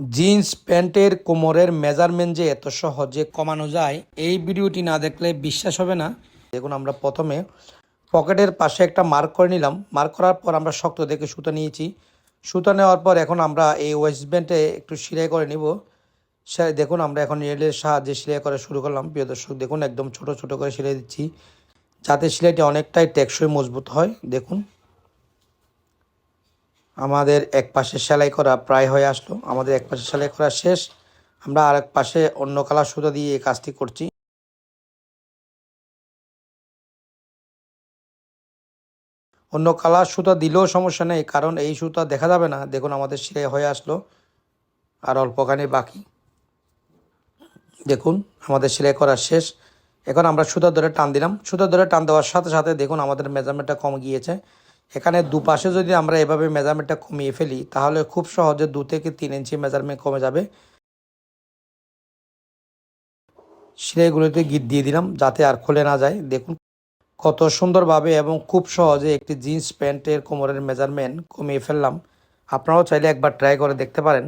Jeans প্যান্টের কোমরের measurement যে এত সহজে কমানো যায়, এই ভিডিওটি না দেখলে বিশ্বাস হবে না। দেখুন, আমরা প্রথমে পকেটের পাশে একটা মার্ক করে নিলাম। মার্ক করার পর আমরা শক্ত দেখে সুতো নিয়েছি। সুতো নেওয়ার পর এখন আমরা এই ওয়েস্ট ব্যান্ডে একটু সেলাই করে নিব। সে, দেখুন, আমরা এখন রেলের সাহায্যে সেলাই করা শুরু করলাম। প্রিয় দর্শক, দেখুন, একদম ছোট ছোট করে সেলাই দিচ্ছি। যাতে সেলাইটি অনেকটাই টেকসই মজবুত হয়। দেখুন। আমাদের এক পাশে সেলাই করা প্রায় হয়ে আসলো। আমাদের এক পাশে সেলাই করা শেষ। আমরা আরেক পাশে অন্য কালার সুতো দিয়ে এই কাজটি করছি। অন্য কালার সুতা দিলেও সমস্যা নেই, কারণ এই সুতা দেখা যাবে না। দেখুন, আমাদের সেলাই হয়ে আসলো। আর অল্পখানি বাকি। দেখুন, আমাদের সেলাই করা শেষ। এখন আমরা সুতা ধরে টান দিলাম। সুতা ধরে টান দেওয়ার সাথে সাথে দেখুন, আমাদের মেজারমেন্টটা কম গিয়েছে। এখানে দুপাশে যদি আমরা এভাবে মেজারমেন্টটা কমিয়ে ফেলি, তাহলে খুব সহজে দু থেকে তিন ইঞ্চি মেজারমেন্ট কমে যাবে। সেলাইগুলোতে গিট দিয়ে দিলাম যাতে আর খুলে না যায়। দেখুন, কত সুন্দরভাবে এবং খুব সহজে একটি জিন্স প্যান্টের কোমরের মেজারমেন্ট কমিয়ে ফেললাম। আপনারাও চাইলে একবার ট্রাই করে দেখতে পারেন।